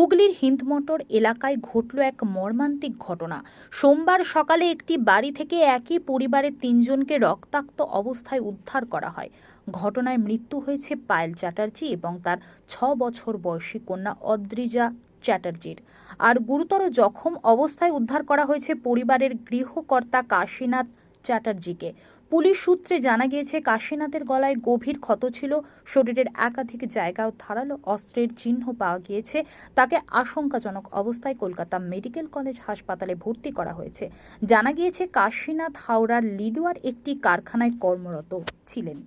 হুগলির হিন্দমোটর এলাকায় ঘটল এক মর্মান্তিক ঘটনা। সোমবার সকালে একটি বাড়ি থেকে একই পরিবারের তিনজনকে রক্তাক্ত অবস্থায় উদ্ধার করা হয়। ঘটনায় মৃত্যু হয়েছে পায়েল চ্যাটার্জি এবং তার ছ বছর বয়সী কন্যা অদ্রিজা চ্যাটার্জির। আর গুরুতর জখম অবস্থায় উদ্ধার করা হয়েছে পরিবারের গৃহকর্তা কাশীনাথ চ্যাটার্জিকে। পুলিশ সূত্রে জানা গিয়েছে, কাশীনাথের গলায় গভীর ক্ষত ছিল, শরীরের একাধিক জায়গাও ধারালো অস্ত্রের চিহ্ন পাওয়া গিয়েছে। তাকে আশঙ্কাজনক অবস্থায় কলকাতা মেডিকেল কলেজ হাসপাতালে ভর্তি করা হয়েছে। জানা গিয়েছে, কাশীনাথ হাওড়ার লিডুয়ার একটি কারখানায় কর্মরত ছিলেন।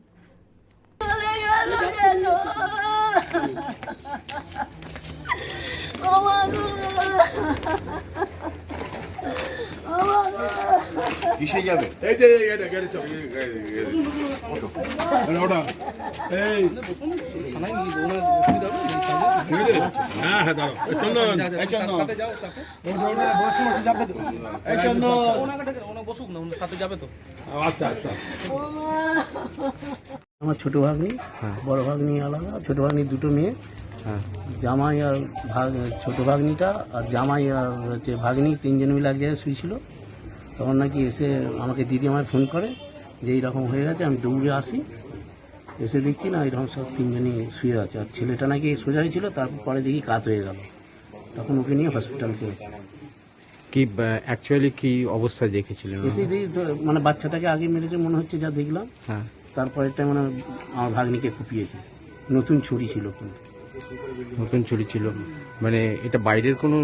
কিসে যাবে? এই যে এই গাড়ি গাড়ি চল। ওঠো আরে এই। হ্যাঁ হ্যাঁ দাঁড়াও। চন্দন। এই চন্দন। ওঠো ওঠো এই চন্দন বসুক না সাথে যাবে তো। আচ্ছা আচ্ছা আমার ছোট ভাগ্নি বড় ভাগ্নি আলাদা ছোট ভাগ্নি দুটো মেয়ে। জামাই আর ভাগ ছোট ভাগ্নিটা আর জামাই আর হচ্ছে ভাগ্নি তিনজন মিলে এক জায়গায় শুয়েছিল। তখন নাকি এসে আমাকে দিদি আমায় ফোন করে যে এইরকম হয়ে গেছে আমি দৌড়ে আসি। এসে দেখছি না এরকম সব তিনজনই শুয়ে আছে। আর ছেলেটা নাকি সোজা হয়েছিল তারপরে দেখি কাজ হয়ে গেল। তখন ওকে নিয়ে হসপিটাল হসপিটালকে কি অ্যাকচুয়ালি কি অবস্থায় দেখেছিলেন? এসে দেখি মানে বাচ্চাটাকে আগে মেরেছে মনে হচ্ছে যা দেখলাম। হ্যাঁ। তারপরেরটা মানে আমার ভাগ্নিকে কুপিয়েছে। নতুন ছুরি ছিল কিন্তু নতুন চুরি ছিল। মানে এটা বাইরের কোনো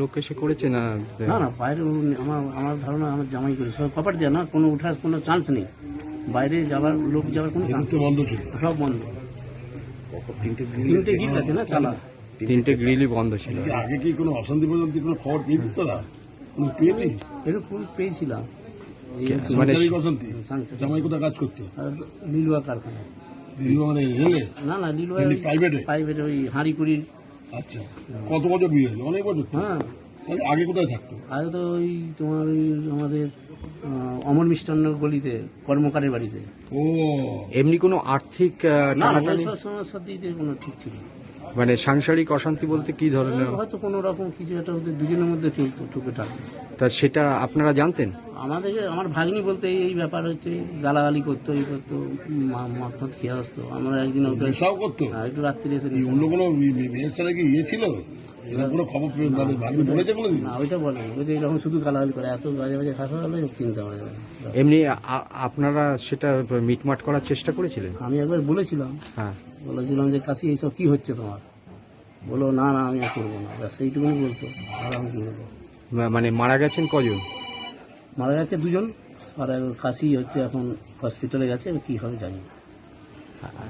লোক এসে করেছে না? না না বাইরে আমার আমার ধারণা আমার জামাই করে। সব কপার না কোনো ওঠার কোনো চান্স নেই। বাইরে যাওয়ার লোক যাওয়ার কোনো চান্স বন্ধ ছিল। সব বন্ধ। তিনটে গিট আছে না চালা। তিনটে গ্রিলই বন্ধ ছিল। আগে কি কোনো অশান্তি পর্যন্ত কোনো খবর পেয়েছিস তোরা কোনো পেয়েলি এরকম ফুল পেয়েছিলাম। মানে। জামাই কোথায় কাজ করতো? কারখানা রেলে না না লিলুয়া এমনি প্রাইভেটে প্রাইভেট ওই হাঁড়িকুড়ির। আচ্ছা কত বছর বিয়ে হয়েছে? অনেক বছর হ্যাঁ। তাহলে আগে কোথায় থাকতো? আগে তো ওই তোমার ওই আমাদের অমর মিষ্টান্ন গলিতে কর্মকারের বাড়িতে। ও। এমনি কোনো আর্থিক দিয়ে কোনো ঠিক ছিল মানে সাংসারিক অশান্তি বলতে কি ধরনের? হয়তো কোনো রকম কিছু একটা ওদের দুজনের মধ্যে চলতো টুকেটাক। তা সেটা আপনারা জানতেন? আমাদের আমার ভাগ্নি বলতে এই- ব্যাপার হচ্ছে গালাগালি করতো এই করতো মা- মদ টদ খেয়ে আসতো। আমরা একদিন নেশাও করতো? একটু রাত্রি এসে এই অন্য কোনো সাথে কি ইয়ে ছিল? কোনো খবর মানে ভাগ্নি বলেছে কোনোদিন না ওইটা বলে। ওই যে এরকম শুধু গালাগালি করে এত বাজে বাজে খাওয়া হলো চিন্তা হয় না। এমনি আপনারা সেটা মিটমাট করার চেষ্টা করেছিলেন? আমি একবার বলেছিলাম। হ্যাঁ। বলেছিলাম যে কাশি এইসব কি হচ্ছে তোমার? বলো না না আমি আর করব না। ব্যাস এইটুকুনি বলতো। আর আমি কি বলব মানে মারা গেছেন কজন? মারা গেছে দুজন। আর কাশি হচ্ছে এখন হসপিটালে গেছে কি হবে জানি না।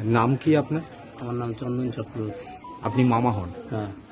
নাম কি আপনার? আমার নাম চন্দন চক্রবর্তী। আপনি মামা হন? হ্যাঁ।